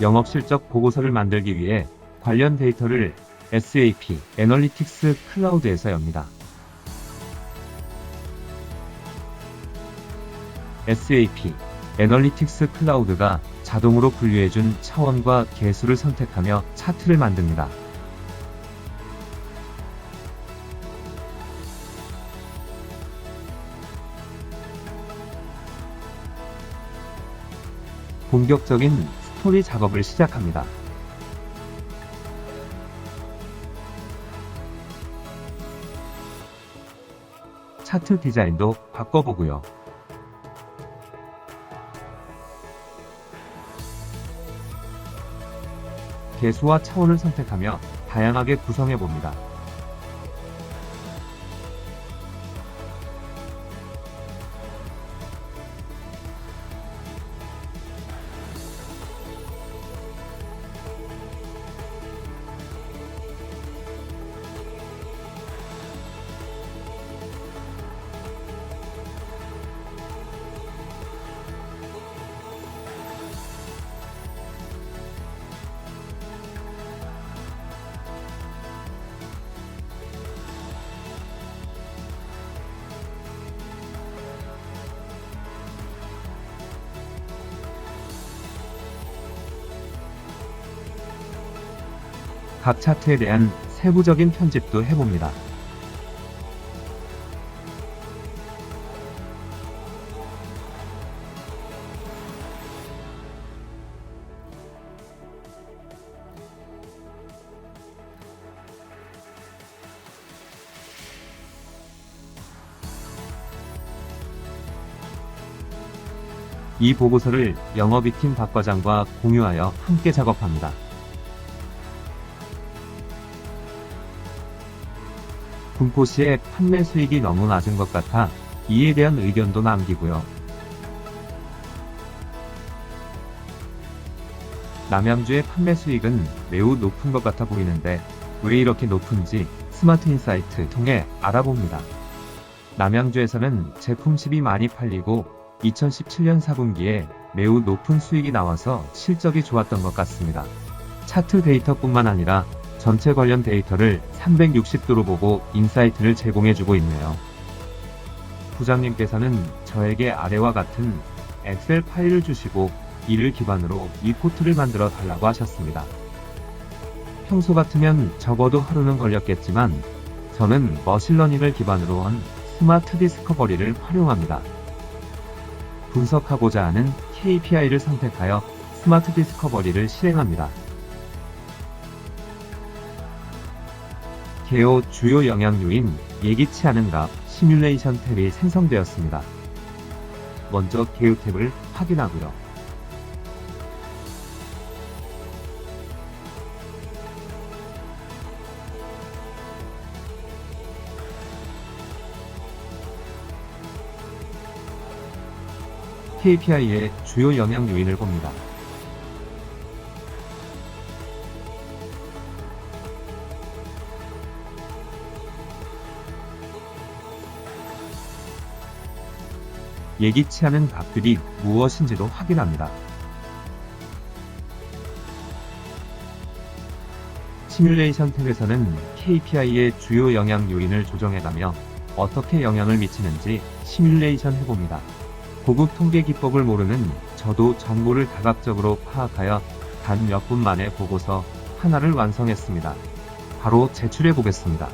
영업 실적 보고서를 만들기 위해 관련 데이터를 SAP 애널리틱스 클라우드에서 엽니다. SAP 애널리틱스 클라우드가 자동으로 분류해준 차원과 개수를 선택하며 차트를 만듭니다. 본격적인 스토리 작업을 시작합니다. 차트 디자인도 바꿔보고요. 개수와 차원을 선택하며 다양하게 구성해 봅니다. 각 차트에 대한 세부적인 편집도 해봅니다. 이 보고서를 영업이팀 박 과장과 공유하여 함께 작업합니다. 분포 시에 판매 수익이 너무 낮은 것 같아 이에 대한 의견도 남기고요. 남양주의 판매 수익은 매우 높은 것 같아 보이는데 왜 이렇게 높은지 스마트 인사이트 통해 알아봅니다. 남양주에서는 제품 10이 많이 팔리고 2017년 4분기에 매우 높은 수익이 나와서 실적이 좋았던 것 같습니다. 차트 데이터뿐만 아니라 전체 관련 데이터를 360도로 보고 인사이트를 제공해주고 있네요. 부장님께서는 저에게 아래와 같은 엑셀 파일을 주시고 이를 기반으로 리포트를 만들어 달라고 하셨습니다. 평소 같으면 적어도 하루는 걸렸겠지만 저는 머신러닝을 기반으로 한 스마트 디스커버리를 활용합니다. 분석하고자 하는 KPI를 선택하여 스마트 디스커버리를 실행합니다. 개요 주요 영향 요인 예기치 않은 값 시뮬레이션 탭이 생성되었습니다. 먼저 개요 탭을 확인하고요. KPI의 주요 영향 요인을 봅니다. 예기치 않은 값들이 무엇인지도 확인합니다. 시뮬레이션 탭에서는 KPI의 주요 영향 요인을 조정해가며 어떻게 영향을 미치는지 시뮬레이션 해봅니다. 고급 통계 기법을 모르는 저도 정보를 다각적으로 파악하여 단 몇 분 만에 보고서 하나를 완성했습니다. 바로 제출해 보겠습니다.